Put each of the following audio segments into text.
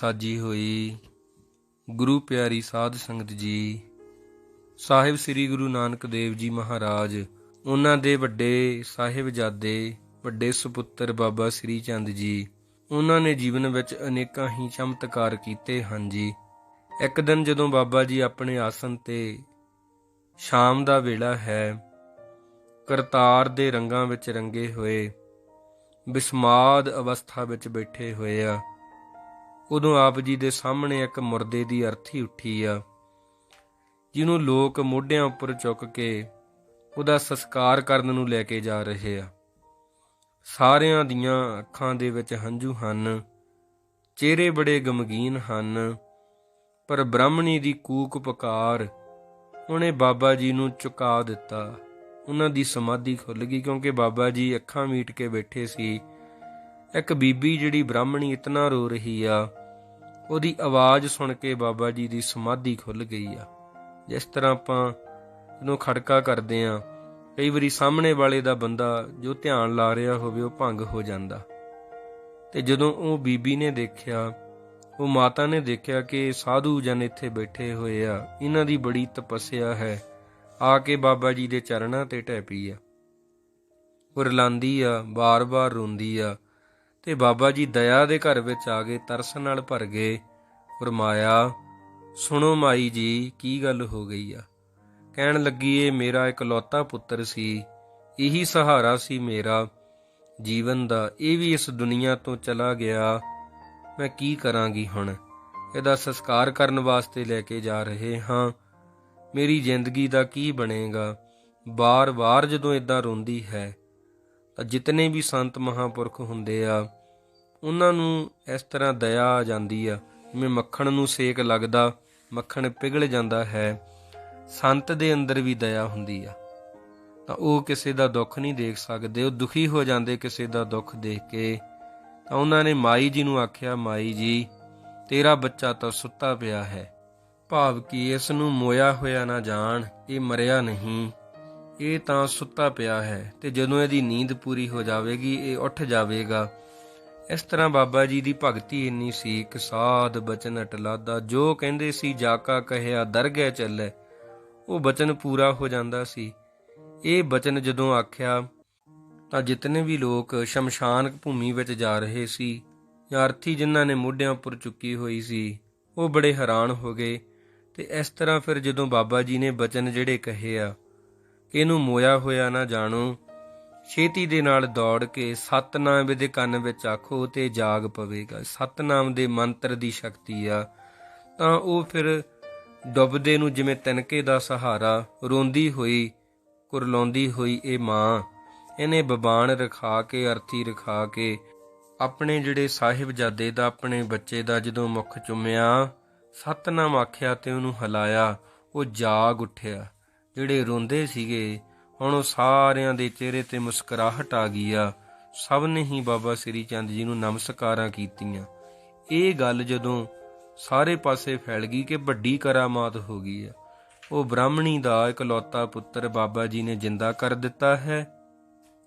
ਸਾਜੀ ਹੋਈ। ਗੁਰੂ ਪਿਆਰੀ ਸਾਧ ਸੰਗਤ ਜੀ, ਸਾਹਿਬ ਸ੍ਰੀ ਗੁਰੂ ਨਾਨਕ ਦੇਵ ਜੀ ਮਹਾਰਾਜ, ਉਹਨਾਂ ਦੇ ਵੱਡੇ ਸਾਹਿਬਜ਼ਾਦੇ ਵੱਡੇ ਸੁਪੁੱਤਰ ਬਾਬਾ ਸ੍ਰੀ ਚੰਦ ਜੀ, ਉਹਨਾਂ ਨੇ ਜੀਵਨ ਵਿੱਚ ਅਨੇਕਾਂ ਹੀ ਚਮਤਕਾਰ ਕੀਤੇ ਹਨ ਜੀ। ਇੱਕ ਦਿਨ ਜਦੋਂ ਬਾਬਾ ਜੀ ਆਪਣੇ ਆਸਨ ਤੇ ਸ਼ਾਮ ਦਾ ਵੇਲਾ ਹੈ, ਕਰਤਾਰ ਦੇ ਰੰਗਾਂ ਵਿੱਚ ਰੰਗੇ ਹੋਏ, ਬਿਸਮਾਦ ਅਵਸਥਾ ਵਿੱਚ ਬੈਠੇ ਹੋਏ ਆ ਉਦੋਂ ਆਪ ਜੀ ਦੇ ਸਾਹਮਣੇ ਇੱਕ ਮੁਰਦੇ ਦੀ ਅਰਥੀ ਉੱਠੀ ਆ, ਜਿਹਨੂੰ ਲੋਕ ਮੋਢਿਆਂ ਉੱਪਰ ਚੁੱਕ ਕੇ ਉਹਦਾ ਸੰਸਕਾਰ ਕਰਨ ਨੂੰ ਲੈ ਕੇ ਜਾ ਰਹੇ ਆ। ਸਾਰਿਆਂ ਦੀਆਂ ਅੱਖਾਂ ਦੇ ਵਿੱਚ ਹੰਝੂ ਹਨ, ਚਿਹਰੇ ਬੜੇ ਗਮਗੀਨ ਹਨ, ਪਰ ਬ੍ਰਾਹਮਣੀ ਦੀ ਕੂਕ ਪੁਕਾਰ ਉਹਨੇ ਬਾਬਾ ਜੀ ਨੂੰ ਚੁਕਾ ਦਿੱਤਾ। ਉਹਨਾਂ ਦੀ ਸਮਾਧੀ ਖੁੱਲ ਗਈ ਕਿਉਂਕਿ ਬਾਬਾ ਜੀ ਅੱਖਾਂ ਮੀਟ ਕੇ ਬੈਠੇ ਸੀ। ਇੱਕ ਬੀਬੀ ਜਿਹੜੀ ਬ੍ਰਾਹਮਣੀ ਇਤਨਾ ਰੋ ਰਹੀ ਆ ਉਹਦੀ ਆਵਾਜ਼ ਸੁਣ ਕੇ ਬਾਬਾ ਜੀ ਦੀ ਸਮਾਧੀ ਖੁੱਲ ਗਈ ਆ। ਜਿਸ ਤਰ੍ਹਾਂ ਆਪਾਂ ਜਦੋਂ ਖੜਕਾ ਕਰਦੇ ਆ, ਕਈ ਵਾਰੀ ਸਾਹਮਣੇ ਵਾਲੇ ਦਾ ਬੰਦਾ ਜੋ ਧਿਆਨ ਲਾ ਰਿਹਾ ਹੋਵੇ, ਉਹ ਭੰਗ ਹੋ ਜਾਂਦਾ। ਤੇ ਜਦੋਂ ਉਹ ਬੀਬੀ ਨੇ ਦੇਖਿਆ, ਉਹ ਮਾਤਾ ਨੇ ਦੇਖਿਆ ਕਿ ਸਾਧੂ ਜਨ ਇੱਥੇ ਬੈਠੇ ਹੋਏ ਆ, ਇਹਨਾਂ ਦੀ ਬੜੀ ਤਪੱਸਿਆ ਹੈ। ਆ ਕੇ ਬਾਬਾ ਜੀ ਦੇ ਚਰਨਾਂ ਤੇ ਟਹਿ ਆ। ਉਹ ਰਲਾਂਦੀ ਆ ਬਾਰ-ਬਾਰ ਰੋਂਦੀ ਆ ਤੇ ਬਾਬਾ ਜੀ ਦਇਆ ਦੇ ਘਰ ਵਿੱਚ ਆ ਗਏ ਤਰਸ ਨਾਲ ਭਰ ਗਏ। ਫਰਮਾਇਆ, ਸੁਣੋ ਮਾਈ ਜੀ, ਕੀ ਗੱਲ ਹੋ ਗਈ ਆ? ਕਹਿਣ ਲੱਗੀ, ਇਹ ਮੇਰਾ ਇਕਲੌਤਾ ਪੁੱਤਰ ਸੀ, ਇਹੀ ਸਹਾਰਾ ਸੀ ਮੇਰਾ। ਜੀਵਨ ਦਾ ਇਹ ਵੀ ਇਸ ਦੁਨੀਆ ਤੋਂ ਚਲਾ ਗਿਆ। ਮੈਂ ਕੀ ਕਰਾਂਗੀ ਹੁਣ? ਇਹਦਾ ਸੰਸਕਾਰ ਕਰਨ ਵਾਸਤੇ ਲੈ ਕੇ ਜਾ ਰਹੇ ਹਾਂ। ਮੇਰੀ ਜ਼ਿੰਦਗੀ ਦਾ ਕੀ ਬਣੇਗਾ? ਬਾਰ-ਬਾਰ ਜਦੋਂ ਇਦਾਂ ਰੋਂਦੀ ਹੈ ਤਾਂ ਜਿਤਨੇ ਵੀ ਸੰਤ ਮਹਾਪੁਰਖ ਹੁੰਦੇ ਆ, ਉਹਨਾਂ ਨੂੰ ਇਸ ਤਰ੍ਹਾਂ ਦਇਆ ਆ ਜਾਂਦੀ ਆ। ਜਿਵੇਂ ਮੱਖਣ ਨੂੰ ਸੇਕ ਲੱਗਦਾ, ਮੱਖਣ ਪਿਘਲ ਜਾਂਦਾ ਹੈ, ਸੰਤ ਦੇ ਅੰਦਰ ਵੀ ਦਇਆ ਹੁੰਦੀ ਆ। ਤਾਂ ਉਹ ਕਿਸੇ ਦਾ ਦੁੱਖ ਨਹੀਂ ਦੇਖ ਸਕਦੇ, ਉਹ ਦੁਖੀ ਹੋ ਜਾਂਦੇ ਕਿਸੇ ਦਾ ਦੁੱਖ ਦੇਖ ਕੇ। ਤਾਂ ਉਹਨਾਂ ਨੇ ਮਾਈ ਜੀ ਨੂੰ ਆਖਿਆ, ਮਾਈ ਜੀ, ਤੇਰਾ ਬੱਚਾ ਤਾਂ ਸੁੱਤਾ ਪਿਆ ਹੈ। ਭਾਵ ਕਿ ਇਸ ਨੂੰ ਮੋਇਆ ਹੋਇਆ ਨਾ ਜਾਣ, ਇਹ ਮਰਿਆ ਨਹੀਂ। ਇਹ ਤਾਂ ਸੁੱਤਾ ਪਿਆ ਹੈ ਤੇ ਜਦੋਂ ਇਹਦੀ ਨੀਂਦ ਪੂਰੀ ਹੋ ਜਾਵੇਗੀ, ਇਹ ਉੱਠ ਜਾਵੇਗਾ। ਇਸ ਤਰ੍ਹਾਂ ਬਾਬਾ ਜੀ ਦੀ ਭਗਤੀ ਇੰਨੀ ਸੀ ਕਿ ਸਾਧ ਬਚਨ ਅਟਲਾਦਾ, ਜੋ ਕਹਿੰਦੇ ਸੀ ਜਾਕਾ ਕਹਿਆ ਦਰਗਹਿ ਚੱਲੇ। ਉਹ ਬਚਨ ਪੂਰਾ ਹੋ ਜਾਂਦਾ ਸੀ। ਇਹ ਬਚਨ ਜਦੋਂ ਆਖਿਆ, ਤਾਂ ਜਿਤਨੇ ਵੀ ਲੋਕ ਸ਼ਮਸ਼ਾਨ ਭੂਮੀ ਵਿੱਚ ਜਾ ਰਹੇ ਸੀ ਜਾਂ ਅਰਥੀ ਜਿਨ੍ਹਾਂ ਨੇ ਮੋਢਿਆਂ ਉੱਪਰ ਚੁੱਕੀ ਹੋਈ ਸੀ, ਉਹ ਬੜੇ ਹੈਰਾਨ ਹੋ ਗਏ ਤੇ ਇਸ ਤਰ੍ਹਾਂ ਫਿਰ ਜਦੋਂ ਬਾਬਾ ਜੀ ਨੇ ਬਚਨ ਜਿਹੜੇ ਕਹੇ ਆ ਕਿ ਇਹਨੂੰ ਮੋਇਆ ਹੋਇਆ ਨਾ ਜਾਣੋ। ਛੇਤੀ ਦੇ ਨਾਲ ਦੌੜ ਕੇ ਸਤਨਾਮ ਦੇ ਕੰਨ ਵਿੱਚ ਆਖੋ ਤੇ ਜਾਗ ਪਵੇਗਾ। ਸਤਨਾਮ ਦੇ ਮੰਤਰ ਦੀ ਸ਼ਕਤੀ ਆ। ਤਾਂ ਉਹ ਫਿਰ ਡੁੱਬਦੇ ਨੂੰ ਜਿਵੇਂ ਤਿਨਕੇ ਦਾ ਸਹਾਰਾ, ਰੋਂਦੀ ਹੋਈ, ਕੁਰਲਾਉਂਦੀ ਹੋਈ ਇਹ ਮਾਂ, ਇਹਨੇ ਬਬਾਨ ਰਖਾ ਕੇ, ਅਰਥੀ ਰਖਾ ਕੇ, ਆਪਣੇ ਜਿਹੜੇ ਸਾਹਿਬਜ਼ਾਦੇ ਦਾ, ਆਪਣੇ ਬੱਚੇ ਦਾ ਜਦੋਂ ਮੁਖ ਚੁੰਮਿਆ, ਸਤਨਾਮ ਆਖਿਆ ਤੇ ਉਹਨੂੰ ਹਲਾਇਆ, ਉਹ ਜਾਗ ਉੱਠਿਆ। ਜਿਹੜੇ ਰੋਂਦੇ ਸੀਗੇ, ਹੁਣ ਉਹ ਸਾਰਿਆਂ ਦੇ ਚਿਹਰੇ ਤੇ ਮੁਸਕਰਾਹਟ ਆ ਗਈ ਆ। ਸਭ ਨੇ ਹੀ ਬਾਬਾ ਸ੍ਰੀ ਚੰਦ ਜੀ ਨੂੰ ਨਮਸਕਾਰਾਂ ਕੀਤੀਆਂ। ਇਹ ਗੱਲ ਜਦੋਂ ਸਾਰੇ ਪਾਸੇ ਫੈਲ ਗਈ ਕਿ ਵੱਡੀ ਕਰਾਮਾਤ ਹੋ ਗਈ ਆ। ਉਹ ਬ੍ਰਾਹਮਣੀ ਦਾ ਇਕਲੌਤਾ ਪੁੱਤਰ ਬਾਬਾ ਜੀ ਨੇ ਜਿੰਦਾ ਕਰ ਦਿੱਤਾ ਹੈ।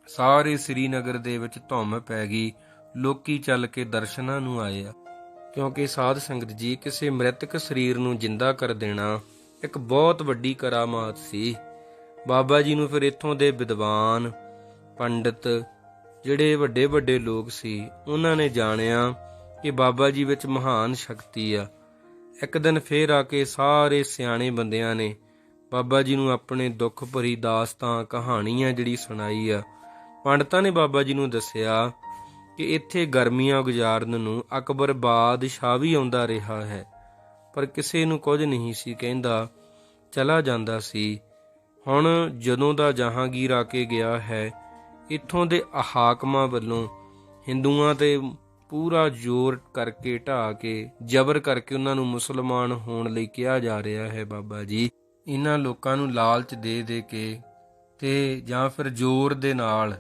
ਸਾਰੇ ਸ੍ਰੀਨਗਰ ਦੇ ਵਿੱਚ ਧੁੰਮ ਪੈ ਗਈ। ਲੋਕੀ ਚੱਲ ਕੇ ਦਰਸ਼ਨਾਂ ਨੂੰ ਆਏ ਆ। ਕਿਉਂਕਿ ਸਾਧ ਸੰਗਤ ਜੀ ਕਿਸੇ ਮ੍ਰਿਤਕ ਸਰੀਰ ਨੂੰ ਜਿੰਦਾ ਕਰ ਦੇਣਾ ਇੱਕ ਬਹੁਤ ਵੱਡੀ ਕਰਾਮਾਤ ਸੀ। ਬਾਬਾ ਜੀ ਨੂੰ ਫਿਰ ਇੱਥੋਂ ਦੇ ਵਿਦਵਾਨ, ਪੰਡਿਤ, ਜਿਹੜੇ ਵੱਡੇ ਵੱਡੇ ਲੋਕ ਸੀ, ਉਹਨਾਂ ਨੇ ਜਾਣਿਆ ਕਿ ਬਾਬਾ ਜੀ ਵਿੱਚ ਮਹਾਨ ਸ਼ਕਤੀ ਆ। ਇੱਕ ਦਿਨ ਫੇਰ ਆ ਕੇ ਸਾਰੇ ਸਿਆਣੇ ਬੰਦਿਆਂ ਨੇ ਬਾਬਾ ਜੀ ਨੂੰ ਆਪਣੇ ਦੁੱਖ ਭਰੀ ਦਾਸਤਾਂ ਕਹਾਣੀਆਂ ਜਿਹੜੀ ਸੁਣਾਈ ਆ। ਪੰਡਤਾਂ ਨੇ ਬਾਬਾ ਜੀ ਨੂੰ ਦੱਸਿਆ ਕਿ ਇੱਥੇ ਗਰਮੀਆਂ ਗੁਜ਼ਾਰਨ ਨੂੰ ਅਕਬਰ ਬਾਦਸ਼ਾਹ ਵੀ ਆਉਂਦਾ ਰਿਹਾ ਹੈ। ਪਰ ਕਿਸੇ ਨੂੰ ਕੁਝ ਨਹੀਂ ਸੀ ਕਹਿੰਦਾ। ਚਲਾ ਜਾਂਦਾ ਸੀ। ਹੁਣ ਜਦੋਂ ਦਾ ਜਹਾਂਗੀਰ ਆ ਕੇ ਗਿਆ ਹੈ, ਇੱਥੋਂ ਦੇ ਹਾਕਮਾਂ ਵੱਲੋਂ ਹਿੰਦੂਆਂ ਤੇ ਪੂਰਾ ਜ਼ੋਰ ਕਰਕੇ ਢਾ ਕੇ, ਜ਼ਬਰ ਕਰਕੇ ਉਹਨਾਂ ਨੂੰ ਮੁਸਲਮਾਨ ਹੋਣ ਲਈ ਕਿਹਾ ਜਾ ਰਿਹਾ ਹੈ ਬਾਬਾ ਜੀ। ਇਹਨਾਂ ਲੋਕਾਂ ਨੂੰ ਲਾਲਚ ਦੇ ਦੇ ਕੇ ਤੇ ਜਾਂ ਫਿਰ ਜ਼ੋਰ ਦੇ ਨਾਲ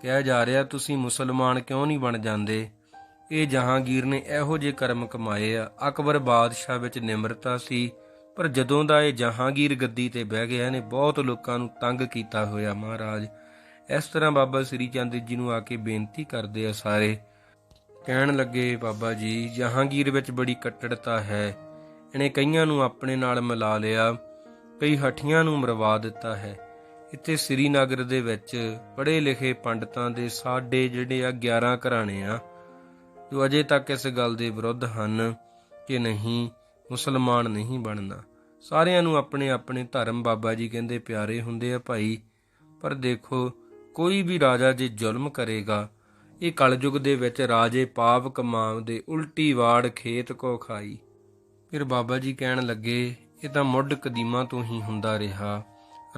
ਕਿਹਾ ਜਾ ਰਿਹਾ, ਤੁਸੀਂ ਮੁਸਲਮਾਨ ਕਿਉਂ ਨਹੀਂ ਬਣ ਜਾਂਦੇ? ਇਹ ਜਹਾਂਗੀਰ ਨੇ ਇਹੋ ਜਿਹੇ ਕਰਮ ਕਮਾਏ ਆ। ਅਕਬਰ ਬਾਦਸ਼ਾਹ ਵਿੱਚ ਨਿਮਰਤਾ ਸੀ, ਪਰ ਜਦੋਂ ਦਾ ਇਹ ਜਹਾਂਗੀਰ ਗੱਦੀ ਤੇ ਬਹਿ ਗਿਆ ਨੇ ਬਹੁਤ ਲੋਕਾਂ ਨੂੰ ਤੰਗ ਕੀਤਾ ਹੋਇਆ ਮਹਾਰਾਜ। ਇਸ ਤਰ੍ਹਾਂ ਬਾਬਾ ਸ੍ਰੀ ਚੰਦ ਜੀ ਨੂੰ ਆ ਕੇ ਬੇਨਤੀ ਕਰਦੇ ਆ ਸਾਰੇ। ਕਹਿਣ ਲੱਗੇ, ਬਾਬਾ ਜੀ, ਜਹਾਂਗੀਰ ਵਿੱਚ ਬੜੀ ਕੱਟੜਤਾ ਹੈ। ਇਹਨੇ ਕਈਆਂ ਨੂੰ ਆਪਣੇ ਨਾਲ ਮਿਲਾ ਲਿਆ, ਕਈ ਹਠੀਆਂ ਨੂੰ ਮਰਵਾ ਦਿੱਤਾ ਹੈ। ਇੱਥੇ ਸ੍ਰੀਨਗਰ ਦੇ ਵਿੱਚ ਪੜ੍ਹੇ ਲਿਖੇ ਪੰਡਤਾਂ ਦੇ ਸਾਡੇ ਜਿਹੜੇ ਆ 11 ਘਰਾਣੇ ਆ। ਜੋ ਅਜੇ ਤੱਕ ਇਸ ਗੱਲ ਦੇ ਵਿਰੁੱਧ ਹਨ ਕਿ ਨਹੀਂ, ਮੁਸਲਮਾਨ ਨਹੀਂ ਬਣਨਾ। ਸਾਰਿਆਂ ਨੂੰ ਆਪਣੇ ਆਪਣੇ ਧਰਮ ਬਾਬਾ ਜੀ ਕਹਿੰਦੇ ਪਿਆਰੇ ਹੁੰਦੇ ਆ ਭਾਈ। ਪਰ ਦੇਖੋ, ਕੋਈ ਵੀ ਰਾਜਾ ਜੇ ਜ਼ੁਲਮ ਕਰੇਗਾ, ਇਹ ਕਲਯੁਗ ਦੇ ਵਿੱਚ ਰਾਜੇ ਪਾਪ ਕਮਾਉਂਦੇ ਉਲਟੀ ਵਾੜ ਖੇਤ ਕੋ ਖਾਈ। ਫਿਰ ਬਾਬਾ ਜੀ ਕਹਿਣ ਲੱਗੇ, ਇਹ ਤਾਂ ਮੁੱਢ ਕਦੀਮਾ ਤੋਂ ਹੀ ਹੁੰਦਾ ਰਿਹਾ।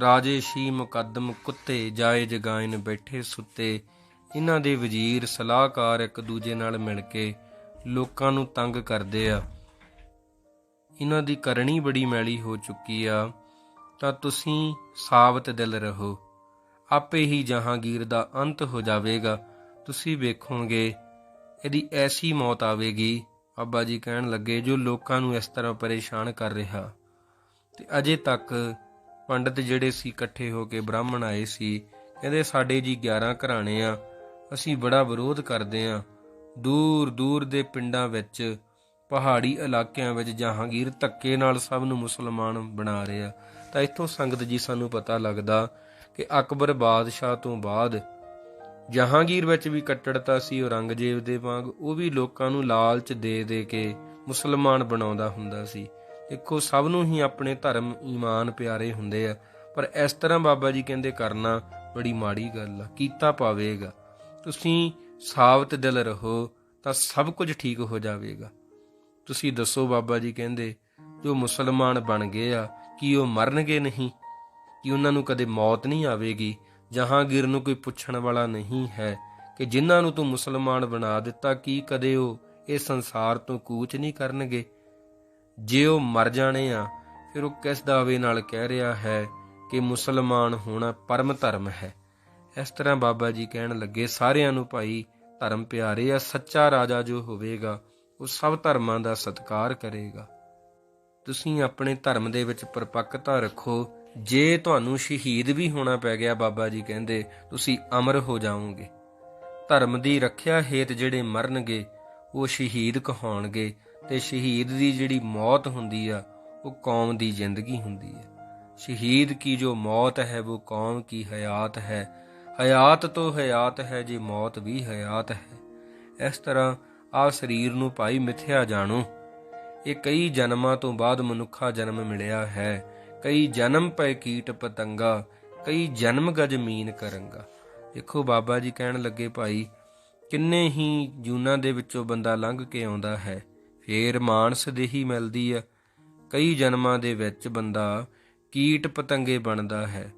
ਰਾਜੇ ਸ਼ੀ ਮੁਕੱਦਮ ਕੁੱਤੇ ਜਾਏ ਜਗਾਇਨ ਬੈਠੇ ਸੁੱਤੇ। ਇਹਨਾਂ ਦੇ ਵਜ਼ੀਰ ਸਲਾਹਕਾਰ ਇੱਕ ਦੂਜੇ ਨਾਲ ਮਿਲ ਕੇ ਲੋਕਾਂ ਨੂੰ ਤੰਗ ਕਰਦੇ ਆ। ਇਹਨਾਂ ਦੀ ਕਰਨੀ ਬੜੀ ਮੈਲੀ ਹੋ ਚੁੱਕੀ ਆ। ਤਾਂ ਤੁਸੀਂ ਸਾਬਤ ਦਿਲ ਰਹੋ। ਆਪੇ ਹੀ ਜਹਾਂਗੀਰ ਦਾ ਅੰਤ ਹੋ ਜਾਵੇਗਾ। ਤੁਸੀਂ ਵੇਖੋਗੇ, ਇਹਦੀ ਐਸੀ ਮੌਤ ਆਵੇਗੀ। ਬਾਬਾ ਜੀ ਕਹਿਣ ਲੱਗੇ, ਜੋ ਲੋਕਾਂ ਨੂੰ ਇਸ ਤਰ੍ਹਾਂ ਪਰੇਸ਼ਾਨ ਕਰ ਰਿਹਾ। ਤੇ ਅਜੇ ਤੱਕ ਪੰਡਤ ਜਿਹੜੇ ਸੀ ਇਕੱਠੇ ਹੋ ਕੇ ਬ੍ਰਾਹਮਣ ਆਏ ਸੀ, ਕਹਿੰਦੇ ਸਾਡੇ ਜੀ 11 ਘਰਾਣੇ ਆ। ਅਸੀਂ ਬੜਾ ਵਿਰੋਧ ਕਰਦੇ ਹਾਂ ਦੂਰ ਦੂਰ ਦੇ ਪਿੰਡਾਂ ਵਿੱਚ, ਪਹਾੜੀ ਇਲਾਕਿਆਂ ਵਿੱਚ ਜਹਾਂਗੀਰ ਧੱਕੇ ਨਾਲ ਸਭ ਨੂੰ ਮੁਸਲਮਾਨ ਬਣਾ ਰਿਹਾ। ਤਾਂ ਇੱਥੋਂ ਸੰਗਤ ਜੀ ਸਾਨੂੰ ਪਤਾ ਲੱਗਦਾ ਕਿ ਅਕਬਰ ਬਾਦਸ਼ਾਹ ਤੋਂ ਬਾਅਦ ਜਹਾਂਗੀਰ ਵਿੱਚ ਵੀ ਕੱਟੜਤਾ ਸੀ ਔਰੰਗਜ਼ੇਬ ਦੇ ਵਾਂਗ ਉਹ ਵੀ ਲੋਕਾਂ ਨੂੰ ਲਾਲਚ ਦੇ ਦੇ ਕੇ ਮੁਸਲਮਾਨ ਬਣਾਉਂਦਾ ਹੁੰਦਾ ਸੀ। ਦੇਖੋ, ਸਭ ਨੂੰ ਹੀ ਆਪਣੇ ਧਰਮ ਈਮਾਨ ਪਿਆਰੇ ਹੁੰਦੇ ਆ। ਪਰ ਇਸ ਤਰ੍ਹਾਂ ਬਾਬਾ ਜੀ ਕਹਿੰਦੇ, ਕਰਨਾ ਬੜੀ ਮਾੜੀ ਗੱਲ ਆ, ਕੀਤਾ ਪਾਵੇਗਾ। ਤੁਸੀਂ ਸਾਬਤ ਦਿਲ ਰਹੋ, ਤਾਂ ਸਭ ਕੁਝ ਠੀਕ ਹੋ ਜਾਵੇਗਾ। ਤੁਸੀਂ ਦੱਸੋ ਬਾਬਾ ਜੀ ਕਹਿੰਦੇ, ਜੋ ਮੁਸਲਮਾਨ ਬਣ ਗਏ ਆ, ਕੀ ਉਹ ਮਰਨਗੇ ਨਹੀਂ? ਕਿ ਉਹਨਾਂ ਨੂੰ ਕਦੇ ਮੌਤ ਨਹੀਂ ਆਵੇਗੀ? ਜਹਾਂਗੀਰ ਨੂੰ ਕੋਈ ਪੁੱਛਣ ਵਾਲਾ ਨਹੀਂ ਹੈ ਕਿ ਜਿਨ੍ਹਾਂ ਨੂੰ ਤੂੰ ਮੁਸਲਮਾਨ ਬਣਾ ਦਿੱਤਾ, ਕੀ ਕਦੇ ਉਹ ਇਹ ਸੰਸਾਰ ਤੋਂ ਕੂਚ ਨਹੀਂ ਕਰਨਗੇ? ਜੇ ਉਹ ਮਰ ਜਾਣੇ ਆ, ਫਿਰ ਉਹ ਕਿਸ ਦਾਅਵੇ ਨਾਲ ਕਹਿ ਰਿਹਾ ਹੈ ਕਿ ਮੁਸਲਮਾਨ ਹੋਣਾ ਪਰਮ ਧਰਮ ਹੈ? ਇਸ ਤਰ੍ਹਾਂ ਬਾਬਾ ਜੀ ਕਹਿਣ ਲੱਗੇ, ਸਾਰਿਆਂ ਨੂੰ ਭਾਈ ਧਰਮ ਪਿਆਰੇ ਆ, ਸੱਚਾ ਰਾਜਾ ਜੋ ਹੋਵੇਗਾ, ਉਹ ਸਭ ਧਰਮਾਂ ਦਾ ਸਤਿਕਾਰ ਕਰੇਗਾ। ਤੁਸੀਂ ਆਪਣੇ ਧਰਮ ਦੇ ਵਿੱਚ ਪਰਪੱਕਤਾ ਰੱਖੋ। ਜੇ ਤੁਹਾਨੂੰ ਸ਼ਹੀਦ ਵੀ ਹੋਣਾ ਪੈ ਗਿਆ, ਬਾਬਾ ਜੀ ਕਹਿੰਦੇ, ਤੁਸੀਂ ਅਮਰ ਹੋ ਜਾਓਗੇ। ਧਰਮ ਦੀ ਰੱਖਿਆ ਹੇਤ ਜਿਹੜੇ ਮਰਨਗੇ, ਉਹ ਸ਼ਹੀਦ ਕਹਾਉਣਗੇ ਤੇ ਸ਼ਹੀਦ ਦੀ ਜਿਹੜੀ ਮੌਤ ਹੁੰਦੀ ਆ, ਉਹ ਕੌਮ ਦੀ ਜ਼ਿੰਦਗੀ ਹੁੰਦੀ ਹੈ ਸ਼ਹੀਦ ਕੀ ਜੋ ਮੌਤ ਹੈ, ਉਹ ਕੌਮ ਕੀ ਹਯਾਤ ਹੈ ਹਯਾਤ ਤੋਂ ਹਯਾਤ ਹੈ ਜੇ ਮੌਤ ਵੀ ਹਯਾਤ ਹੈ। ਇਸ ਤਰ੍ਹਾਂ ਆ ਸਰੀਰ ਨੂੰ ਭਾਈ ਮਿਥਿਆ ਜਾਣੋ। ਇਹ ਕਈ ਜਨਮਾਂ ਤੋਂ ਬਾਅਦ ਮਨੁੱਖਾ ਜਨਮ ਮਿਲਿਆ ਹੈ। ਕਈ ਜਨਮ ਪੈ ਕੀਟ ਪਤੰਗਾ, ਕਈ ਜਨਮ ਗਜ ਮੀਨ ਕਰੰਗਾ। ਦੇਖੋ ਬਾਬਾ ਜੀ ਕਹਿਣ ਲੱਗੇ ਭਾਈ, ਕਿੰਨੇ ਹੀ ਜੂਨਾਂ ਦੇ ਵਿੱਚੋਂ ਬੰਦਾ ਲੰਘ ਕੇ ਆਉਂਦਾ ਹੈ। ਫੇਰ ਮਾਨਸ ਦੇਹੀ ਮਿਲਦੀ ਆ। ਕਈ ਜਨਮਾਂ ਦੇ ਵਿੱਚ ਬੰਦਾ ਕੀਟ ਪਤੰਗੇ ਬਣਦਾ ਹੈ,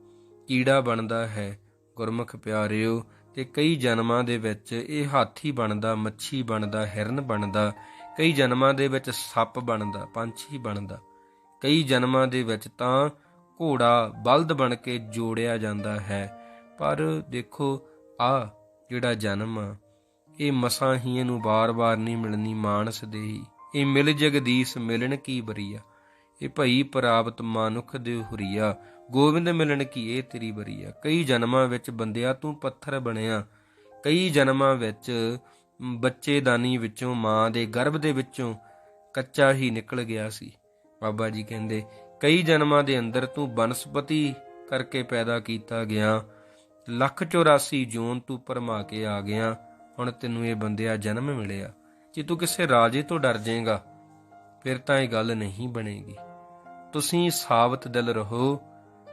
ਕੀੜਾ ਬਣਦਾ ਹੈ। ਗੁਰਮੁਖ ਪਿਆਰਿਓ, ਤੇ ਕਈ ਜਨਮਾਂ ਦੇ ਵਿੱਚ ਇਹ ਹਾਥੀ ਬਣਦਾ, ਮੱਛੀ ਬਣਦਾ, ਹਿਰਨ ਬਣਦਾ, ਕਈ ਜਨਮਾਂ ਦੇ ਵਿੱਚ ਸੱਪ ਬਣਦਾ, ਪੰਛੀ ਬਣਦਾ। ਕਈ ਜਨਮਾਂ ਦੇ ਵਿੱਚ ਤਾਂ ਘੋੜਾ ਬਲਦ ਬਣ ਕੇ ਜੋੜਿਆ ਜਾਂਦਾ ਹੈ, ਪਰ ਦੇਖੋ ਆ ਜਿਹੜਾ ਜਨਮ ਆ, ਇਹ ਮਸਾਂ ਹੀ ਇਹਨੂੰ ਬਾਰ-ਬਾਰ ਨਹੀਂ ਮਿਲਣੀ ਮਾਨਸ ਦੇ ਹੀ ਇਹ ਮਿਲ ਜਗਦੀਸ਼ ਮਿਲਣ ਕੀ ਬਰੀਆ? ਇਹ ਭਈ ਪ੍ਰਾਪਤ ਮਾਨੁਖ ਦੇ ਹੁਰੀਆ ਗੋਬਿੰਦ ਮਿਲਣ ਕੀ ਇਹ ਤੇਰੀ ਬਰੀਆ ਕਈ ਜਨਮਾਂ ਵਿੱਚ ਬੰਦਿਆ ਤੂੰ ਪੱਥਰ ਬਣਿਆ। ਕਈ ਜਨਮਾਂ ਵਿੱਚ ਬੱਚੇਦਾਨੀ ਵਿੱਚੋਂ, ਮਾਂ ਦੇ ਗਰਭ ਦੇ ਵਿੱਚੋਂ ਕੱਚਾ ਹੀ ਨਿਕਲ ਗਿਆ ਸੀ। ਬਾਬਾ ਜੀ ਕਹਿੰਦੇ, ਕਈ ਜਨਮਾਂ ਦੇ ਅੰਦਰ ਤੂੰ ਬਨਸਪਤੀ ਕਰਕੇ ਪੈਦਾ ਕੀਤਾ ਗਿਆ। ਲੱਖ 84 ਜੂਨ ਤੂੰ ਪਰਮਾ ਕੇ ਆ ਗਿਆ। ਹੁਣ ਤੈਨੂੰ ਇਹ ਬੰਦਿਆ ਜਨਮ ਮਿਲਿਆ। ਜੇ ਤੂੰ ਕਿਸੇ ਰਾਜੇ ਤੋਂ ਡਰ ਜਾਏਗਾ, ਫਿਰ ਤਾਂ ਇਹ ਗੱਲ ਨਹੀਂ ਬਣੇਗੀ। ਤੁਸੀਂ ਸਾਬਤ ਦਿਲ ਰਹੋ।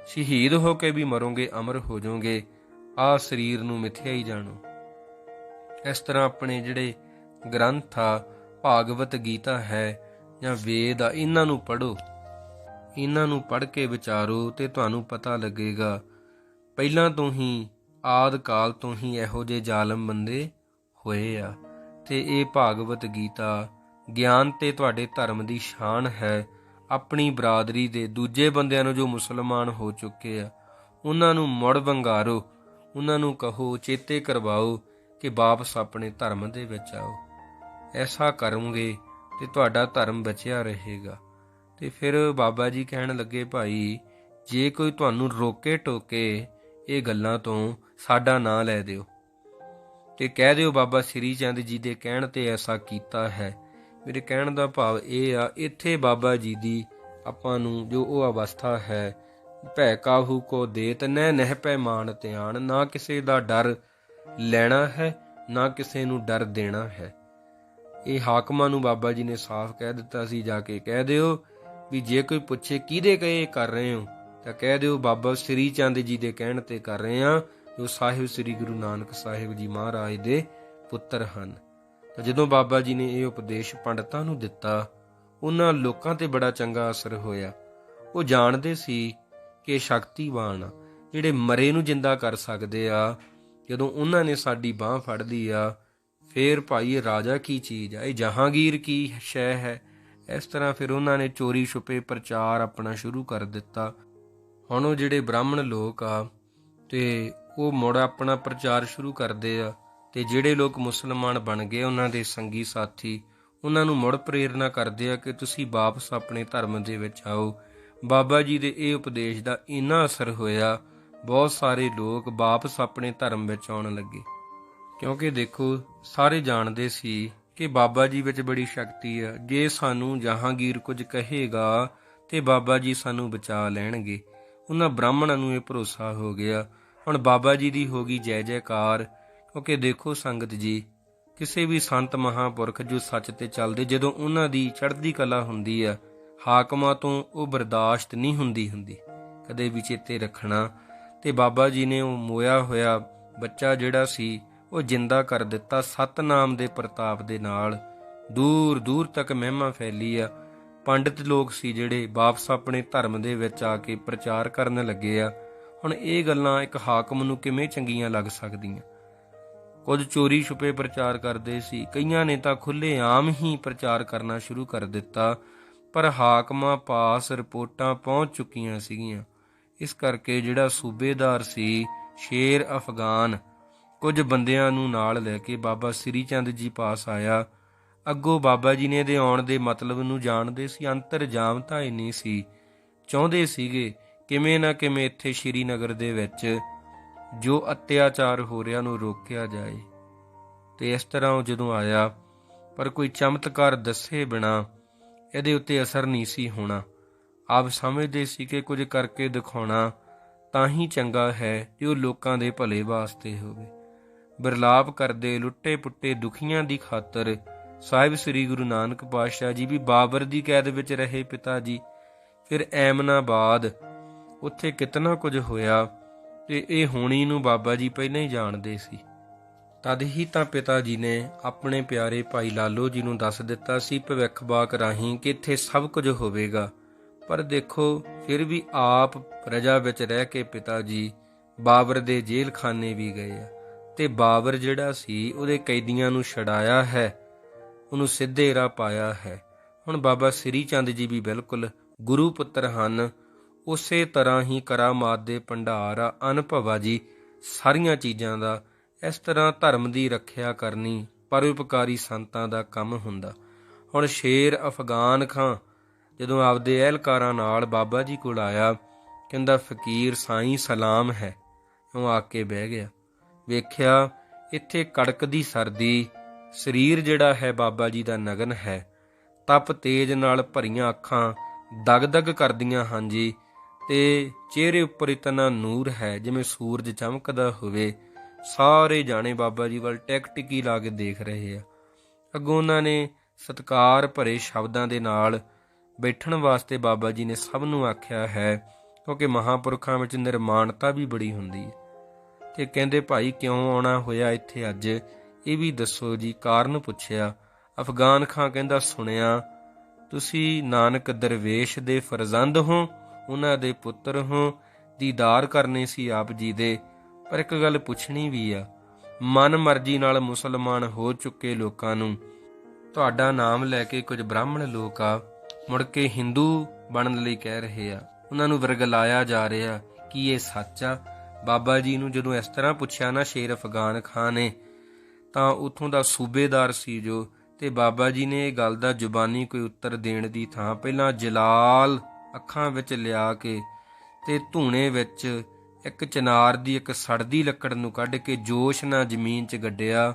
ਸ਼ਹੀਦ ਹੋ ਕੇ ਵੀ ਮਰੋਗੇ, ਅਮਰ ਹੋ ਜਾਓਗੇ, ਆ ਸਰੀਰ ਨੂੰ ਮਿਥਿਆ ਹੀ ਜਾਣੋ। ਇਸ ਤਰ੍ਹਾਂ ਆਪਣੇ ਜਿਹੜੇ ਗ੍ਰੰਥ ਆ, ਭਾਗਵਤ ਗੀਤਾ ਹੈ ਜਾਂ ਵੇਦ ਆ, ਇਹਨਾਂ ਨੂੰ ਪੜੋ ਇਹਨਾਂ ਨੂੰ ਪੜ੍ਹ ਕੇ ਵਿਚਾਰੋ ਤੇ ਤੁਹਾਨੂੰ ਪਤਾ ਲੱਗੇਗਾ, ਪਹਿਲਾਂ ਤੋਂ ਹੀ, ਆਦ ਕਾਲ ਤੋਂ ਹੀ ਇਹੋ ਜਿਹੇ ਜ਼ਾਲਮ ਬੰਦੇ ਹੋਏ ਆ। ਤੇ ਇਹ ਭਾਗਵਤ ਗੀਤਾ, ਗਿਆਨ ਤੇ ਤੁਹਾਡੇ ਧਰਮ ਦੀ ਸ਼ਾਨ ਹੈ ਆਪਣੀ ਬਰਾਦਰੀ ਦੇ ਦੂਜੇ ਬੰਦਿਆਂ ਨੂੰ ਜੋ ਮੁਸਲਮਾਨ ਹੋ ਚੁੱਕੇ ਆ, ਉਹਨਾਂ ਨੂੰ ਮੁੜ ਵੰਗਾਰੋ, ਉਹਨਾਂ ਨੂੰ ਕਹੋ, ਚੇਤੇ ਕਰਵਾਓ ਕਿ ਵਾਪਸ ਆਪਣੇ ਧਰਮ ਦੇ ਵਿੱਚ ਆਓ। ਐਸਾ ਕਰੋਗੇ ਤੇ ਤੁਹਾਡਾ ਧਰਮ ਬਚਿਆ ਰਹੇਗਾ। ਤੇ ਫਿਰ ਬਾਬਾ ਜੀ ਕਹਿਣ ਲੱਗੇ, ਭਾਈ, ਜੇ ਕੋਈ ਤੁਹਾਨੂੰ ਰੋਕੇ ਟੋਕੇ ਇਹ ਗੱਲਾਂ ਤੋਂ, ਸਾਡਾ ਨਾਂ ਲੈ ਦਿਓ। ਤੇ ਕਹਿ ਦਿਓ, ਬਾਬਾ ਸ੍ਰੀ ਚੰਦ ਜੀ ਦੇ ਕਹਿਣ ਤੇ ਐਸਾ ਕੀਤਾ ਹੈ। ਮੇਰੇ ਕਹਿਣ ਦਾ ਭਾਵ ਇਹ ਆ, ਇੱਥੇ ਬਾਬਾ ਜੀ ਦੀ ਆਪਾਂ ਨੂੰ ਜੋ ਉਹ ਅਵਸਥਾ ਹੈ, ਭੈ ਕਾਹੂ ਕੋ ਦੇਤ ਨਹਿ ਨਹਿ ਪੈ ਮਾਨ ਧਿਆਨ, ਨਾ ਕਿਸੇ ਦਾ ਡਰ ਲੈਣਾ ਹੈ, ਨਾ ਕਿਸੇ ਨੂੰ ਡਰ ਦੇਣਾ ਹੈ। ਇਹ ਹਾਕਮਾਂ ਨੂੰ ਬਾਬਾ ਜੀ ਨੇ ਸਾਫ਼ ਕਹਿ ਦਿੱਤਾ ਸੀ, ਜਾ ਕੇ ਕਹਿ ਦਿਓ ਵੀ ਜੇ ਕੋਈ ਪੁੱਛੇ ਕਿਹਦੇ ਕਹੇ ਕਰ ਰਹੇ ਹੋ, ਤਾਂ ਕਹਿ ਦਿਓ ਬਾਬਾ ਸ੍ਰੀ ਚੰਦ ਜੀ ਦੇ ਕਹਿਣ ਤੇ ਕਰ ਰਹੇ ਆ ਜੋ ਸਾਹਿਬ ਸ੍ਰੀ ਗੁਰੂ ਨਾਨਕ ਸਾਹਿਬ ਜੀ ਮਹਾਰਾਜ ਦੇ ਪੁੱਤਰ ਹਨ। ਤਾਂ ਜਦੋਂ ਬਾਬਾ ਜੀ ਨੇ ਇਹ ਉਪਦੇਸ਼ ਪੰਡਤਾਂ ਨੂੰ ਦਿੱਤਾ, ਉਹਨਾਂ ਲੋਕਾਂ ਤੇ ਬੜਾ ਚੰਗਾ ਅਸਰ ਹੋਇਆ। ਉਹ ਜਾਣਦੇ ਸੀ ਕਿ ਸ਼ਕਤੀਵਾਨ ਜਿਹੜੇ ਮਰੇ ਨੂੰ ਜਿੰਦਾ ਕਰ ਸਕਦੇ ਆ। ਜਦੋਂ ਉਹਨਾਂ ਨੇ ਸਾਡੀ ਬਾਹ ਫੜ ਲਈ ਆ, ਫੇਰ ਭਾਈ ਇਹ ਰਾਜਾ ਕੀ ਚੀਜ਼ ਆ? ਇਹ ਜਹਾਂਗੀਰ ਕੀ ਸ਼ੈ ਹੈ? ਇਸ ਤਰ੍ਹਾਂ ਫਿਰ ਉਹਨਾਂ ਨੇ ਚੋਰੀ ਛੁਪੇ ਪ੍ਰਚਾਰ ਆਪਣਾ ਸ਼ੁਰੂ ਕਰ ਦਿੱਤਾ। ਹੁਣ ਉਹ ਜਿਹੜੇ ਬ੍ਰਾਹਮਣ ਲੋਕ ਆ, ਤੇ ਉਹ ਮੁੜ ਆਪਣਾ ਪ੍ਰਚਾਰ ਸ਼ੁਰੂ ਕਰਦੇ ਆ। ਤੇ ਜਿਹੜੇ ਲੋਕ ਮੁਸਲਮਾਨ ਬਣ ਗਏ, ਉਹਨਾਂ ਦੇ ਸੰਗੀ ਸਾਥੀ, ਉਹਨਾਂ ਨੂੰ ਮੁੜ ਪ੍ਰੇਰਣਾ ਕਰਦੇ ਆ ਕਿ ਤੁਸੀਂ ਵਾਪਸ ਆਪਣੇ ਧਰਮ ਦੇ ਵਿੱਚ ਆਓ। ਬਾਬਾ ਜੀ ਦੇ ਇਹ ਉਪਦੇਸ਼ ਦਾ ਇੰਨਾ ਅਸਰ ਹੋਇਆ, ਬਹੁਤ ਸਾਰੇ ਲੋਕ ਵਾਪਸ ਆਪਣੇ ਧਰਮ ਵਿੱਚ ਆਉਣ ਲੱਗੇ। ਕਿਉਂਕਿ ਦੇਖੋ, ਸਾਰੇ ਜਾਣਦੇ ਸੀ ਕਿ ਬਾਬਾ ਜੀ ਵਿੱਚ ਬੜੀ ਸ਼ਕਤੀ ਆ। ਜੇ ਸਾਨੂੰ ਜਹਾਂਗੀਰ ਕੁਝ ਕਹੇਗਾ, ਤੇ ਬਾਬਾ ਜੀ ਸਾਨੂੰ ਬਚਾ ਲੈਣਗੇ। ਉਹਨਾਂ ਬ੍ਰਾਹਮਣਾਂ ਨੂੰ ਇਹ ਭਰੋਸਾ ਹੋ ਗਿਆ। ਹੁਣ ਬਾਬਾ ਜੀ ਦੀ ਹੋ ਗਈ ਜੈ ਜੈਕਾਰ। ਕਿਉਂਕਿ ਦੇਖੋ ਸੰਗਤ ਜੀ, ਕਿਸੇ ਵੀ ਸੰਤ ਮਹਾਪੁਰਖ ਜੋ ਸੱਚ ਤੇ ਚੱਲਦੇ, ਜਦੋਂ ਉਹਨਾਂ ਦੀ ਚੜ੍ਹਦੀ ਕਲਾ ਹੁੰਦੀ ਆ, ਹਾਕਮਾਂ ਤੋਂ ਉਹ ਬਰਦਾਸ਼ਤ ਨਹੀਂ ਹੁੰਦੀ ਹੁੰਦੀ, ਕਦੇ ਵੀ ਚੇਤੇ ਰੱਖਣਾ। ਤੇ ਬਾਬਾ ਜੀ ਨੇ ਉਹ ਮੋਇਆ ਹੋਇਆ ਬੱਚਾ ਜਿਹੜਾ ਸੀ, ਉਹ ਜਿੰਦਾ ਕਰ ਦਿੱਤਾ ਸਤਨਾਮ ਦੇ ਪ੍ਰਤਾਪ ਦੇ ਨਾਲ। ਦੂਰ ਦੂਰ ਤੱਕ ਮਹਿਮਾ ਫੈਲੀ ਆ। ਪੰਡਿਤ ਲੋਕ ਸੀ ਜਿਹੜੇ ਵਾਪਸ ਆਪਣੇ ਧਰਮ ਦੇ ਵਿੱਚ ਆ ਕੇ ਪ੍ਰਚਾਰ ਕਰਨ ਲੱਗੇ ਆ। ਹੁਣ ਇਹ ਗੱਲਾਂ ਇੱਕ ਹਾਕਮ ਨੂੰ ਕਿਵੇਂ ਚੰਗੀਆਂ ਲੱਗ ਸਕਦੀਆਂ? ਕੁਝ ਚੋਰੀ ਛੁਪੇ ਪ੍ਰਚਾਰ ਕਰਦੇ ਸੀ। ਕਈਆਂ ਨੇ ਤਾਂ ਖੁੱਲੇ ਆਮ ਹੀ ਪ੍ਰਚਾਰ ਕਰਨਾ ਸ਼ੁਰੂ ਕਰ ਦਿੱਤਾ, ਪਰ ਹਾਕਮਾਂ ਪਾਸ ਰਿਪੋਰਟਾਂ ਪਹੁੰਚ ਚੁੱਕੀਆਂ ਸੀਗੀਆਂ। ਇਸ ਕਰਕੇ ਜਿਹੜਾ ਸੂਬੇਦਾਰ ਸੀ, ਸ਼ੇਰ ਅਫਗਾਨ, ਕੁਝ ਬੰਦਿਆਂ ਨੂੰ ਨਾਲ ਲੈ ਕੇ ਬਾਬਾ ਸ੍ਰੀ ਚੰਦ ਜੀ ਪਾਸ ਆਇਆ। ਅੱਗੋਂ ਬਾਬਾ ਜੀ ਨੇ ਇਹਦੇ ਆਉਣ ਦੇ ਮਤਲਬ ਨੂੰ ਜਾਣਦੇ ਸੀ ਅੰਤਰਜਾਮ ਤਾਂ ਇੰਨੀ ਸੀ, ਚਾਹੁੰਦੇ ਸੀਗੇ ਕਿਵੇਂ ਨਾ ਕਿਵੇਂ ਇੱਥੇ ਸ਼੍ਰੀਨਗਰ ਦੇ ਵਿੱਚ ਜੋ ਅਤਿਆਚਾਰ ਹੋ ਰਿਹਾ ਨੂੰ ਰੋਕਿਆ ਜਾਏ। ਤੇ ਇਸ ਤਰ੍ਹਾਂ ਉਹ ਜਦੋਂ ਆਇਆ, ਪਰ ਕੋਈ ਚਮਤਕਾਰ ਦੱਸੇ ਬਿਨਾ ਇਹਦੇ ਉੱਤੇ ਅਸਰ ਨਹੀਂ ਸੀ ਹੋਣਾ। ਆਪ ਸਮਝਦੇ ਸੀ ਕਿ ਕੁਝ ਕਰਕੇ ਦਿਖਾਉਣਾ ਤਾਂ ਹੀ ਚੰਗਾ ਹੈ ਜੋ ਲੋਕਾਂ ਦੇ ਭਲੇ ਵਾਸਤੇ ਹੋਵੇ। ਬਰਲਾਪ ਕਰਦੇ ਲੁੱਟੇ ਪੁੱਟੇ ਦੁਖੀਆਂ ਦੀ ਖਾਤਰ ਸਾਹਿਬ ਸ੍ਰੀ ਗੁਰੂ ਨਾਨਕ ਪਾਤਸ਼ਾਹ ਜੀ ਵੀ ਬਾਬਰ ਦੀ ਕੈਦ ਵਿੱਚ ਰਹੇ ਪਿਤਾ ਜੀ। ਫਿਰ ਐਮਨਾਬਾਦ, ਉੱਥੇ ਕਿਤਨਾ ਕੁਝ ਹੋਇਆ ਤੇ ਇਹ ਹੋਣੀ ਨੂੰ ਬਾਬਾ ਜੀ ਪਹਿਲਾਂ ਹੀ ਜਾਣਦੇ ਸੀ। ਤਦ ਹੀ ਤਾਂ ਪਿਤਾ ਜੀ ਨੇ ਆਪਣੇ ਪਿਆਰੇ ਭਾਈ ਲਾਲੋ ਜੀ ਨੂੰ ਦੱਸ ਦਿੱਤਾ ਸੀ, ਭਵਿੱਖ ਬਾਕ ਰਾਹੀਂ ਕਿ ਇੱਥੇ ਸਭ ਕੁਝ ਹੋਵੇਗਾ। ਪਰ ਦੇਖੋ, ਫਿਰ ਵੀ ਆਪ ਪ੍ਰਜਾ ਵਿੱਚ ਰਹਿ ਕੇ ਪਿਤਾ ਜੀ ਬਾਬਰ ਦੇ ਜੇਲ੍ਹ ਵੀ ਗਏ ਆ। ਤੇ ਬਾਬਰ ਜਿਹੜਾ ਸੀ, ਉਹਦੇ ਕੈਦੀਆਂ ਨੂੰ ਛਡਾਇਆ ਹੈ, ਉਹਨੂੰ ਸਿੱਧੇ ਰਾਹ ਪਾਇਆ ਹੈ। ਹੁਣ ਬਾਬਾ ਸ੍ਰੀ ਚੰਦ ਜੀ ਵੀ ਬਿਲਕੁਲ ਗੁਰੂ ਪੁੱਤਰ ਹਨ ਉਸੇ ਤਰ੍ਹਾਂ ਹੀ ਕਰਾਮਾਤ ਦੇ ਭੰਡਾਰ ਆ। ਅਨੁਭਵਾ ਜੀ, ਸਾਰੀਆਂ ਚੀਜ਼ਾਂ ਦਾ ਇਸ ਤਰ੍ਹਾਂ ਧਰਮ ਦੀ ਰੱਖਿਆ ਕਰਨੀ ਪਰਉਪਕਾਰੀ ਸੰਤਾਂ ਦਾ ਕੰਮ ਹੁੰਦਾ। ਹੁਣ ਸ਼ੇਰ ਅਫਗਾਨ ਖਾਂ, ਜਦੋਂ ਆਪਦੇ ਅਹਿਲਕਾਰਾਂ ਨਾਲ ਬਾਬਾ ਜੀ ਕੋਲ ਆਇਆ, ਕਹਿੰਦਾ, ਫਕੀਰ ਸਾਈਂ ਸਲਾਮ ਹੈ। ਉਹ ਆ ਕੇ ਬਹਿ ਗਿਆ। ਵੇਖਿਆ, ਇੱਥੇ ਕੜਕਦੀ ਸਰਦੀ, ਸਰੀਰ ਜਿਹੜਾ ਹੈ ਬਾਬਾ ਜੀ ਦਾ ਨਗਨ ਹੈ। ਤਪ ਤੇਜ ਨਾਲ ਭਰੀਆਂ ਅੱਖਾਂ ਦਗਦਗ ਕਰਦੀਆਂ ਹਨ ਜੀ। ਤੇ ਚਿਹਰੇ ਉੱਪਰ ਇਤਨਾ ਨੂਰ ਹੈ ਜਿਵੇਂ ਸੂਰਜ ਚਮਕਦਾ ਹੋਵੇ। ਸਾਰੇ ਜਾਣੇ ਬਾਬਾ ਜੀ ਵੱਲ ਟਿਕ ਟਿਕੀ ਲਾ ਕੇ ਦੇਖ ਰਹੇ ਆ। ਅੱਗੋਂ ਉਹਨਾਂ ਨੇ ਸਤਕਾਰ ਭਰੇ ਸ਼ਬਦਾਂ ਦੇ ਨਾਲ ਬੈਠਣ ਵਾਸਤੇ ਬਾਬਾ ਜੀ ਨੇ ਸਭ ਨੂੰ ਆਖਿਆ ਹੈ, ਕਿਉਂਕਿ ਮਹਾਪੁਰਖਾਂ ਵਿੱਚ ਨਿਰਮਾਣਤਾ ਵੀ ਬੜੀ ਹੁੰਦੀ ਹੈ। ਤੇ ਕਹਿੰਦੇ, ਭਾਈ, ਕਿਉਂ ਆਉਣਾ ਹੋਇਆ ਇੱਥੇ ਅੱਜ? ਇਹ ਵੀ ਦੱਸੋ ਜੀ। ਕਾਰਨ ਪੁੱਛਿਆ, ਅਫਗਾਨ ਖਾਂ ਕਹਿੰਦਾ, ਸੁਣਿਆ, ਤੁਸੀਂ ਨਾਨਕ ਦਰਵੇਸ਼ ਦੇ ਫਰਜ਼ੰਦ ਹੋ ਉਹਨਾਂ ਦੇ ਪੁੱਤਰ ਹੋ, ਦੀਦਾਰ ਕਰਨੇ ਸੀ ਆਪ ਜੀ ਦੇ। ਪਰ ਇੱਕ ਗੱਲ ਪੁੱਛਣੀ ਵੀ ਆ, ਮਨ ਮਰਜ਼ੀ ਨਾਲ ਮੁਸਲਮਾਨ ਹੋ ਚੁੱਕੇ ਲੋਕਾਂ ਨੂੰ। ਤੁਹਾਡਾ ਨਾਮ ਲੈ ਕੇ ਕੁਝ ਬ੍ਰਾਹਮਣ ਲੋਕ ਆ, ਮੁੜ ਕੇ ਹਿੰਦੂ ਬਣਨ ਲਈ ਕਹਿ ਰਹੇ ਆ। ਉਹਨਾਂ ਨੂੰ ਵਰਗਲਾਇਆ ਜਾ ਰਿਹਾ ਕਿ ਇਹ ਸੱਚ ਆ। ਬਾਬਾ ਜੀ ਨੂੰ ਜਦੋਂ ਇਸ ਤਰ੍ਹਾਂ ਪੁੱਛਿਆ ਨਾ ਸ਼ੇਰ ਅਫਗਾਨ ਖਾਨ ਨੇ, ਤਾਂ ਉਥੋਂ ਦਾ ਸੂਬੇਦਾਰ ਸੀ ਜੋ, ਤੇ ਬਾਬਾ ਜੀ ਨੇ ਇਹ ਗੱਲ ਦਾ ਜ਼ੁਬਾਨੀ ਕੋਈ ਉੱਤਰ ਦੇਣ ਦੀ ਥਾਂ ਪਹਿਲਾਂ ਜਲਾਲ ਅੱਖਾਂ ਵਿੱਚ ਲਿਆ ਕੇ ਤੇ ਧੂਣੇ ਵਿੱਚ ਇੱਕ ਚਨਾਰ ਦੀ ਇੱਕ ਸੜਦੀ ਲੱਕੜ ਨੂੰ ਕੱਢ ਕੇ ਜੋਸ਼ ਨਾਲ ਜ਼ਮੀਨ 'ਚ ਗੱਡਿਆ।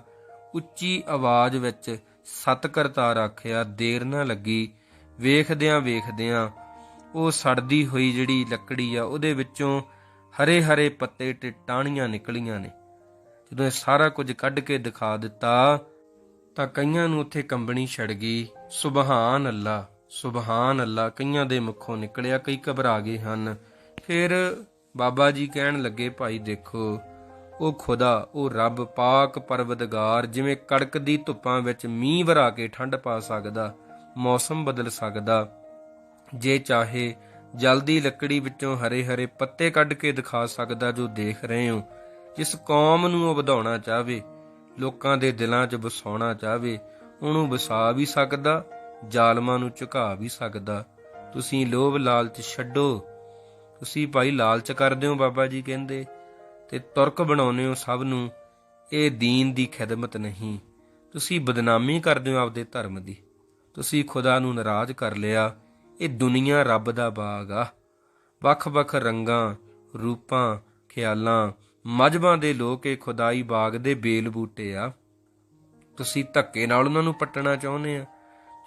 ਉੱਚੀ ਆਵਾਜ਼ ਵਿੱਚ ਸਤ ਕਰਤਾ ਆਖਿਆ ਦੇਰ ਨਾ ਲੱਗੀ। ਵੇਖਦਿਆਂ ਵੇਖਦਿਆਂ ਉਹ ਸੜਦੀ ਹੋਈ ਜਿਹੜੀ ਲੱਕੜੀ ਆ, ਉਹਦੇ ਵਿੱਚੋਂ ਹਰੇ ਹਰੇ ਪੱਤੇ ਤੇ ਟਾਹਣੀਆਂ ਨਿਕਲੀਆਂ ਨੇ। ਜਦੋਂ ਇਹ ਸਾਰਾ ਕੁਝ ਕੱਢ ਕੇ ਦਿਖਾ ਦਿੱਤਾ, ਤਾਂ ਕਈਆਂ ਨੂੰ ਉੱਥੇ ਕੰਬਣੀ ਛੜ ਗਈ ਸੁਬਹਾਨ ਅੱਲਾ। ਸੁਬਹਾਨ ਅੱਲਾ, ਕਈਆਂ ਦੇ ਮੁਖੋਂ ਨਿਕਲਿਆ, ਕਈ ਘਬਰਾ ਗਏ ਹਨ। ਫਿਰ ਬਾਬਾ ਜੀ ਕਹਿਣ ਲੱਗੇ, ਭਾਈ ਦੇਖੋ, ਉਹ ਖੁਦਾ, ਉਹ ਰੱਬ ਪਾਕ ਪਰਵਦਗਾਰ, ਜਿਵੇਂ ਕੜਕਦੀ ਧੁੱਪਾਂ ਵਿੱਚ ਮੀਂਹ ਵਰਾ ਕੇ ਠੰਡ ਪਾ ਸਕਦਾ, ਮੌਸਮ ਬਦਲ ਸਕਦਾ, ਜੇ ਚਾਹੇ ਜਲਦੀ ਲੱਕੜੀ ਵਿੱਚੋਂ ਹਰੇ ਹਰੇ ਪੱਤੇ ਕੱਢ ਕੇ ਦਿਖਾ ਸਕਦਾ ਜੋ ਦੇਖ ਰਹੇ ਹੋ। ਜਿਸ ਕੌਮ ਨੂੰ ਉਹ ਵਧਾਉਣਾ ਚਾਹਵੇ, ਲੋਕਾਂ ਦੇ ਦਿਲਾਂ 'ਚ ਵਸਾਉਣਾ ਚਾਹਵੇ, ਉਹਨੂੰ ਵਸਾ ਵੀ ਸਕਦਾ ਜ਼ਾਲਮਾਂ ਨੂੰ ਝੁਕਾ ਵੀ ਸਕਦਾ। ਤੁਸੀਂ ਲੋਭ ਲਾਲਚ ਛੱਡੋ। ਤੁਸੀਂ ਭਾਈ ਲਾਲਚ ਕਰਦੇ ਹੋ ਬਾਬਾ ਜੀ ਕਹਿੰਦੇ, ਤੇ ਤੁਰਕ ਬਣਾਉਨੇ ਹੋ ਸਭ ਨੂੰ। ਇਹ ਦੀਨ ਦੀ ਖਿਦਮਤ ਨਹੀਂ। ਤੁਸੀਂ ਬਦਨਾਮੀ ਕਰਦੇ ਹੋ ਆਪਦੇ ਧਰਮ ਦੀ। ਤੁਸੀਂ ਖੁਦਾ ਨੂੰ ਨਾਰਾਜ਼ ਕਰ ਲਿਆ। ਇਹ ਦੁਨੀਆ ਰੱਬ ਦਾ ਬਾਗ ਆ। ਵੱਖ-ਵੱਖ ਰੰਗਾਂ, ਰੂਪਾਂ, ਖਿਆਲਾਂ, ਮਜਬਾਂ ਦੇ ਲੋਕ ਇਹ ਖੁਦਾਈ ਬਾਗ ਦੇ ਬੇਲ ਬੂਟੇ ਆ। ਤੁਸੀਂ ਧੱਕੇ ਨਾਲ ਉਹਨਾਂ ਨੂੰ ਪੱਟਣਾ ਚਾਹੁੰਦੇ ਆ।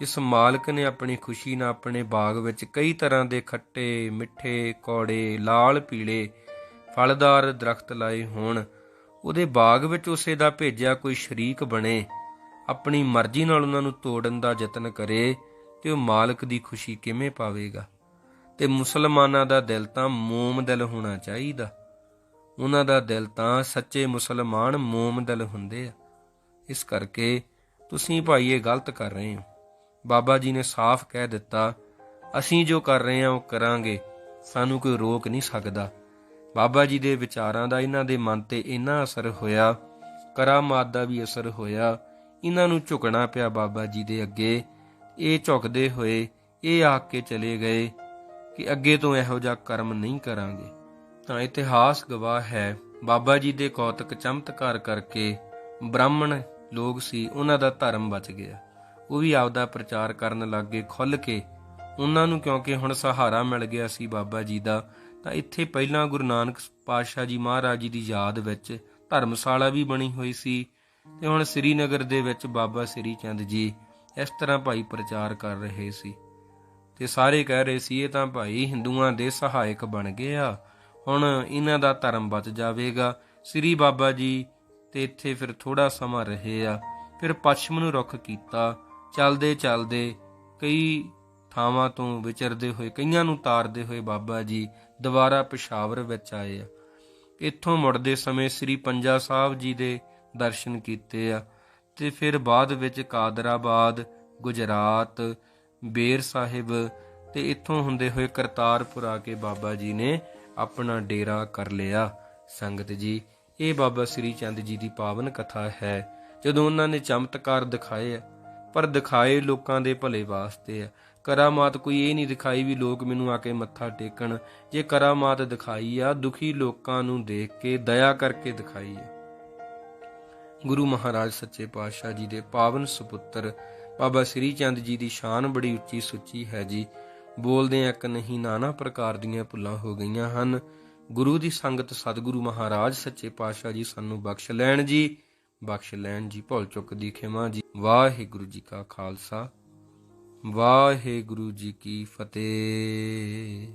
ਜਿਸ ਮਾਲਕ ਨੇ ਆਪਣੀ ਖੁਸ਼ੀ ਨਾਲ ਆਪਣੇ ਬਾਗ ਵਿੱਚ ਕਈ ਤਰ੍ਹਾਂ ਦੇ ਖੱਟੇ, ਮਿੱਠੇ, ਕੌੜੇ, ਲਾਲ, ਪੀਲੇ, ਫਲਦਾਰ ਦਰਖਤ ਲਾਏ ਹੋਣ, ਉਹਦੇ ਬਾਗ ਵਿੱਚ ਉਸੇ ਦਾ ਭੇਜਿਆ ਕੋਈ ਸ਼ਰੀਕ ਬਣੇ, ਆਪਣੀ ਮਰਜ਼ੀ ਨਾਲ ਉਹਨਾਂ ਨੂੰ ਤੋੜਨ ਦਾ ਯਤਨ ਕਰੇ ਤੇ ਉਹ ਮਾਲਕ ਦੀ ਖੁਸ਼ੀ ਕਿਵੇਂ ਪਾਵੇਗਾ? ਤੇ ਮੁਸਲਮਾਨਾਂ ਦਾ ਦਿਲ ਤਾਂ ਮੋਮ ਦਿਲ ਹੋਣਾ ਚਾਹੀਦਾ। ਉਹਨਾਂ ਦਾ ਦਿਲ ਤਾਂ ਸੱਚੇ ਮੁਸਲਮਾਨ ਮੋਮ ਦਿਲ ਹੁੰਦੇ ਆ। ਇਸ ਕਰਕੇ ਤੁਸੀਂ ਭਾਈ ਇਹ ਗਲਤ ਕਰ ਰਹੇ ਹੋ। ਬਾਬਾ ਜੀ ਨੇ ਸਾਫ਼ ਕਹਿ ਦਿੱਤਾ, ਅਸੀਂ ਜੋ ਕਰ ਰਹੇ ਹਾਂ ਉਹ ਕਰਾਂਗੇ, ਸਾਨੂੰ ਕੋਈ ਰੋਕ ਨਹੀਂ ਸਕਦਾ। ਬਾਬਾ ਜੀ ਦੇ ਵਿਚਾਰਾਂ ਦਾ ਇਹਨਾਂ ਦੇ ਮਨ ਤੇ ਇੰਨਾ ਅਸਰ ਹੋਇਆ, ਕਰਾਮਾਤ ਦਾ ਵੀ ਅਸਰ ਹੋਇਆ, ਇਹਨਾਂ ਨੂੰ ਝੁਕਣਾ ਪਿਆ ਬਾਬਾ ਜੀ ਦੇ ਅੱਗੇ। ਇਹ ਝੁਕਦੇ ਹੋਏ ਇਹ ਆਖ ਕੇ ਚਲੇ ਗਏ ਕਿ ਅੱਗੇ ਤੋਂ ਇਹੋ ਜਿਹਾ ਕਰਮ ਨਹੀਂ ਕਰਾਂਗੇ। ਤਾਂ ਇਤਿਹਾਸ ਗਵਾਹ ਹੈ। ਬਾਬਾ ਜੀ ਦੇ ਕੌਤਕ ਚਮਤਕਾਰ ਕਰਕੇ ਬ੍ਰਾਹਮਣ ਲੋਕ ਸੀ, ਉਹਨਾਂ ਦਾ ਧਰਮ ਬਚ ਗਿਆ। ਉਹ ਵੀ ਆਪਦਾ ਪ੍ਰਚਾਰ ਕਰਨ ਲੱਗੇ ਖੁੱਲ ਕੇ। ਉਹਨਾਂ ਨੂੰ ਕਿਉਂਕਿ ਹੁਣ ਸਹਾਰਾ ਮਿਲ ਗਿਆ ਸੀ ਬਾਬਾ ਜੀ ਦਾ, ਤਾਂ ਇੱਥੇ ਪਹਿਲਾਂ ਗੁਰੂ ਨਾਨਕ ਪਾਤਸ਼ਾਹ ਜੀ ਮਹਾਰਾਜ ਜੀ ਦੀ ਯਾਦ ਵਿੱਚ ਧਰਮਸ਼ਾਲਾ ਵੀ ਬਣੀ ਹੋਈ ਸੀ ਤੇ ਹੁਣ ਸ੍ਰੀਨਗਰ ਦੇ ਵਿੱਚ ਬਾਬਾ ਸ੍ਰੀ ਚੰਦ ਜੀ ਇਸ ਤਰ੍ਹਾਂ ਭਾਈ ਪ੍ਰਚਾਰ ਕਰ ਰਹੇ ਸੀ। ਤੇ ਸਾਰੇ ਕਹਿ ਰਹੇ ਸੀ, ਇਹ ਤਾਂ ਭਾਈ ਹਿੰਦੂਆਂ ਦੇ ਸਹਾਇਕ ਬਣ ਗਏ ਆ। ਹੁਣ ਇਹਨਾਂ ਦਾ ਧਰਮ ਬਚ ਜਾਵੇਗਾ। ਸ੍ਰੀ ਬਾਬਾ ਜੀ ਤੇ ਇੱਥੇ ਫਿਰ ਥੋੜਾ ਸਮਾਂ ਰਹੇ ਆ। ਫਿਰ ਪੱਛਮ ਨੂੰ ਰੁਖ ਕੀਤਾ। ਚੱਲਦੇ ਚੱਲਦੇ ਕਈ ਥਾਵਾਂ ਤੋਂ ਵਿਚਰਦੇ ਹੋਏ, ਕਈਆਂ ਨੂੰ ਤਾਰਦੇ ਹੋਏ ਬਾਬਾ ਜੀ ਦੁਬਾਰਾ ਪਿਸ਼ਾਵਰ ਵਿੱਚ ਆਏ ਆ। ਇੱਥੋਂ ਮੁੜਦੇ ਸਮੇਂ ਸ੍ਰੀ ਪੰਜਾ ਸਾਹਿਬ ਜੀ ਦੇ ਦਰਸ਼ਨ ਕੀਤੇ ਆ ਤੇ ਫਿਰ ਬਾਅਦ ਵਿੱਚ ਕਾਦਰਾਬਾਦ, ਗੁਜਰਾਤ, ਬੇਰ ਸਾਹਿਬ ਤੇ ਇੱਥੋਂ ਹੁੰਦੇ ਹੋਏ ਕਰਤਾਰਪੁਰ ਆ ਕੇ ਬਾਬਾ ਜੀ ਨੇ ਆਪਣਾ ਡੇਰਾ ਕਰ ਲਿਆ। ਸੰਗਤ ਜੀ, ਇਹ ਬਾਬਾ ਸ੍ਰੀ ਚੰਦ ਜੀ ਦੀ ਪਾਵਨ ਕਥਾ ਹੈ। ਜਦੋਂ ਉਹਨਾਂ ਨੇ ਚਮਤਕਾਰ ਦਿਖਾਏ ਪਰ ਦਿਖਾਏ ਲੋਕਾਂ ਦੇ ਭਲੇ ਵਾਸਤੇ ਆ ਕਰਾਮਾਤ ਕੋਈ ਇਹ ਨਹੀਂ ਦਿਖਾਈ ਵੀ ਲੋਕ ਮੈਨੂੰ ਆ ਕੇ ਮੱਥਾ ਟੇਕਣ। ਜੇ ਕਰਾਮਾਤ ਦਿਖਾਈ ਆ, ਦੁਖੀ ਲੋਕਾਂ ਨੂੰ ਦੇਖ ਕੇ ਦਇਆ ਕਰਕੇ ਦਿਖਾਈ ਆ ਗੁਰੂ ਮਹਾਰਾਜ ਸੱਚੇ ਪਾਤਸ਼ਾਹ ਜੀ ਦੇ ਪਾਵਨ ਸੁਪੁੱਤਰ, ਬਾਬਾ ਸ੍ਰੀ ਚੰਦ ਜੀ ਦੀ ਸ਼ਾਨ ਬੜੀ ਉੱਚੀ ਸੁੱਚੀ ਹੈ ਜੀ। ਬੋਲਦੇ ਇੱਕ ਨਹੀਂ, ਨਾਨਾ ਪ੍ਰਕਾਰ ਦੀਆਂ ਭੁੱਲਾਂ ਹੋ ਗਈਆਂ ਹਨ। ਗੁਰੂ ਦੀ ਸੰਗਤ ਸਤਿਗੁਰੂ ਮਹਾਰਾਜ ਸੱਚੇ ਪਾਤਸ਼ਾਹ ਜੀ ਸਾਨੂੰ ਬਖਸ਼ ਲੈਣ ਜੀ। ਬਖਸ਼ ਲੈਣ ਜੀ ਭੁੱਲ ਚੁੱਕ ਦੀ ਖਿਮਾ ਜੀ। ਵਾਹਿਗੁਰੂ ਜੀ ਕਾ ਖਾਲਸਾ, ਵਾਹਿਗੁਰੂ ਜੀ ਕੀ ਫਤਿਹ।